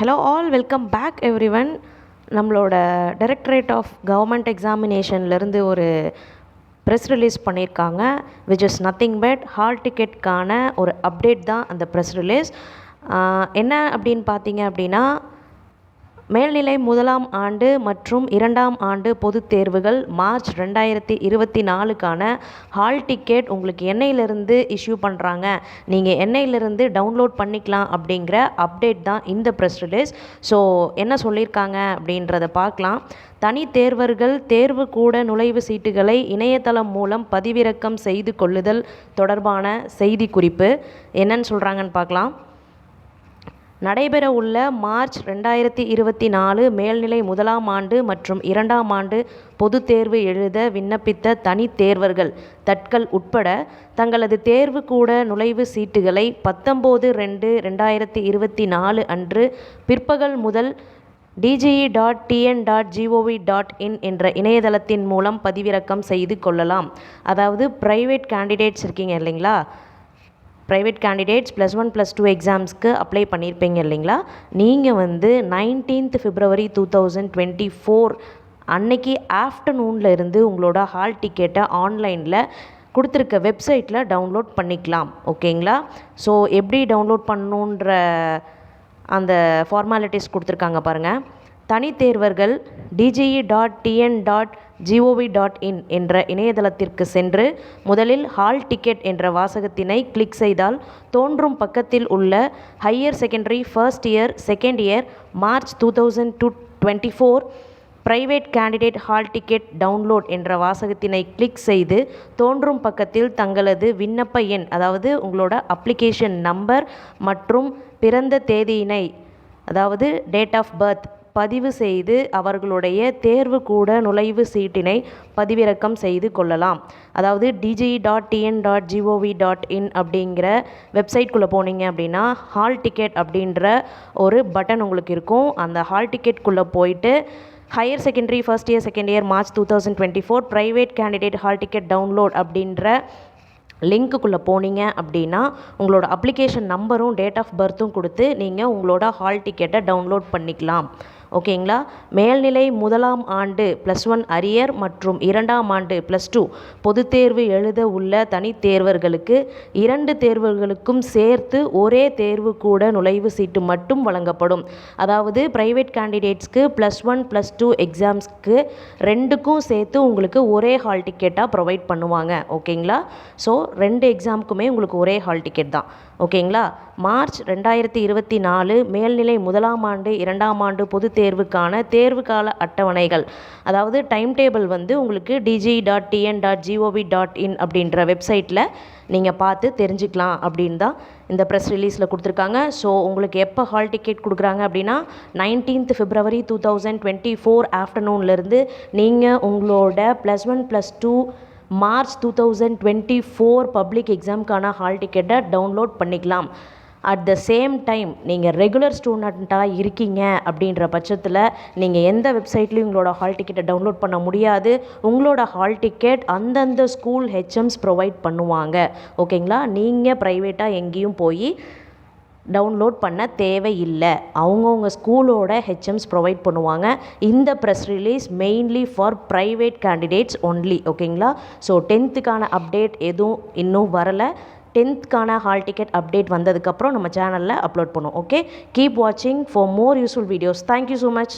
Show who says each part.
Speaker 1: Hello all welcome back everyone one நம்மளோட directorate of government எக்ஸாமினேஷன்லேருந்து ஒரு ப்ரெஸ் ரிலீஸ் பண்ணியிருக்காங்க which is nothing but hall டிக்கெட்கான ஒரு update தான் அந்த ப்ரெஸ் ரிலீஸ் என்ன அப்படின்னு பார்த்தீங்க அப்படின்னா மேல்நிலை முதலாம் ஆண்டு மற்றும் இரண்டாம் ஆண்டு பொதுத் தேர்வுகள் மார்ச் ரெண்டாயிரத்தி இருபத்தி நாலுக்கான ஹால் டிக்கெட் உங்களுக்கு எண்ணெயிலிருந்து இஷ்யூ பண்ணுறாங்க. நீங்கள் எண்ணெயிலிருந்து டவுன்லோட் பண்ணிக்கலாம் அப்படிங்கிற அப்டேட் தான் இந்த ப்ரெஸ் ரிலீஸ். ஸோ என்ன சொல்லியிருக்காங்க அப்படின்றத பார்க்கலாம். தனி தேர்வர்கள் தேர்வு கூட நுழைவு சீட்டுகளை இணையதளம் மூலம் பதிவிறக்கம் செய்து கொள்ளுதல் தொடர்பான செய்தி குறிப்பு என்னன்னு சொல்கிறாங்கன்னு பார்க்கலாம். நடைபெற உள்ள மார்ச் ரெண்டாயிரத்தி இருபத்தி நாலு மேல்நிலை முதலாம் ஆண்டு மற்றும் இரண்டாம் ஆண்டு பொதுத் தேர்வு எழுத விண்ணப்பித்த தனித் தேர்வர்கள் தட்கல் உட்பட தங்களது தேர்வு கூட நுழைவு சீட்டுகளை பத்தொம்போது ரெண்டு ரெண்டாயிரத்தி இருபத்தி நாலு அன்று பிற்பகல் முதல் DGE dot TN dot GOV dot in என்ற இணையதளத்தின் மூலம் பதிவிறக்கம் செய்து கொள்ளலாம். அதாவது ப்ரைவேட் கேண்டிடேட்ஸ் இருக்கீங்க இல்லைங்களா? Private candidates plus one plus two எக்ஸாம்ஸ்க்கு apply பண்ணியிருப்பீங்க இல்லைங்களா? நீங்கள் வந்து nineteenth February two thousand twenty four அன்னைக்கு ஆஃப்டர்நூனில் இருந்து உங்களோட ஹால் டிக்கெட்டை ஆன்லைனில் கொடுத்துருக்க வெப்சைட்டில் டவுன்லோட் பண்ணிக்கலாம். ஓகேங்களா ஸோ எப்படி டவுன்லோட் பண்ணணுன்ற அந்த ஃபார்மாலிட்டிஸ் கொடுத்துருக்காங்க பாருங்கள் தனித்தேர்வர்கள் DGE dot TN dot GOV dot in என்ற இணையதளத்திற்கு சென்று முதலில் ஹால் டிக்கெட் என்ற வாசகத்தினை கிளிக் செய்தால் தோன்றும் பக்கத்தில் உள்ள higher secondary first year second year March two thousand two twenty four private candidate hall ticket download என்ற வாசகத்தினை கிளிக் செய்து தோன்றும் பக்கத்தில் தங்களது விண்ணப்ப எண் அதாவது உங்களோட அப்ளிகேஷன் நம்பர் மற்றும் பிறந்த தேதியினை அதாவது டேட் ஆஃப் பர்த் பதிவு செய்து அவர்களுடைய தேர்வு கூட நுழைவு சீட்டினை பதிவிறக்கம் செய்து கொள்ளலாம். அதாவது DG dot TN dot GOV dot in அப்படிங்கிற வெப்சைட்குள்ளே போனீங்க அப்படின்னா ஹால் டிக்கெட் அப்படின்ற ஒரு பட்டன் உங்களுக்கு இருக்கும். அந்த ஹால் டிக்கெட்குள்ளே போயிட்டு higher secondary first year second year March two thousand twenty four private candidate hall ticket download அப்படின்ற லிங்க்குள்ளே போனீங்க அப்படின்னா உங்களோட அப்ளிகேஷன் நம்பரும் டேட் ஆஃப் பர்த்தும் கொடுத்து நீங்கள் உங்களோட ஹால் டிக்கெட்டை டவுன்லோட் பண்ணிக்கலாம். ஓகேங்களா? மேல்நிலை முதலாம் ஆண்டு ப்ளஸ் ஒன் அரியர் மற்றும் இரண்டாம் ஆண்டு ப்ளஸ் டூ பொதுத் தேர்வு எழுத உள்ள தனித் தேர்வர்களுக்கு இரண்டு தேர்வுகளுக்கும் சேர்த்து ஒரே தேர்வு கூட நுழைவு சீட்டு மட்டும் வழங்கப்படும். அதாவது ப்ரைவேட் கேண்டிடேட்ஸ்க்கு ப்ளஸ் ஒன் ப்ளஸ் டூ எக்ஸாம்ஸ்க்கு ரெண்டுக்கும் சேர்த்து உங்களுக்கு ஒரே ஹால் டிக்கெட்டாக ப்ரொவைட் பண்ணுவாங்க. ஓகேங்களா? ஸோ ரெண்டு எக்ஸாமுக்குமே உங்களுக்கு ஒரே ஹால் டிக்கெட் தான். ஓகேங்களா? மார்ச் ரெண்டாயிரத்தி இருபத்தி நாலு மேல்நிலை முதலாம் ஆண்டு இரண்டாம் ஆண்டு பொதுத் தேர்வுக்கான தேர்வு கால அட்டவணைகள். அதாவது டைம் டேபிள் வந்து உங்களுக்கு DG dot TN dot GOV dot in அப்படின்ற வெப்சைட்டில் நீங்கள் பார்த்து தெரிஞ்சுக்கலாம் அப்படின்னு தான் இந்த ப்ரெஸ் ரிலீஸில் கொடுத்துருக்காங்க. ஸோ உங்களுக்கு எப்போ ஹால் டிக்கெட் கொடுக்குறாங்க அப்படின்னா nineteenth February two thousand twenty four ஆஃப்டர்நூன்லேருந்து நீங்கள் உங்களோட plus one plus two March two thousand twenty four public எக்ஸாமுக்கான hall டிக்கெட்டை டவுன்லோட் பண்ணிக்கலாம். அட் த சேம் டைம் நீங்கள் ரெகுலர் ஸ்டூடெண்ட்டாக இருக்கீங்க அப்படின்ற பட்சத்தில் நீங்கள் எந்த வெப்சைட்லையும் உங்களோட ஹால் டிக்கெட்டை டவுன்லோட் பண்ண முடியாது. உங்களோட ஹால் டிக்கெட் அந்தந்த ஸ்கூல் ஹெச்எம்ஸ் ப்ரொவைட் பண்ணுவாங்க. ஓகேங்களா நீங்கள் ப்ரைவேட்டாக எங்கேயும் போய் டவுன்லோட் பண்ண தேவையில்லை. அவங்கவுங்க ஸ்கூலோட ஹெச்எம்ஸ் ப்ரொவைட் பண்ணுவாங்க. இந்த press release mainly for private candidates only ஓகேங்களா ஸோ டென்த்துக்கான அப்டேட் எதுவும் இன்னும் வரலை. டென்த்துக்கான ஹால் டிக்கெட் அப்டேட் வந்ததுக்கப்புறம் நம்ம சேனலில் அப்லோட் பண்ணுவோம் ஓகே கீப் வாட்சிங் for more useful videos thank you so much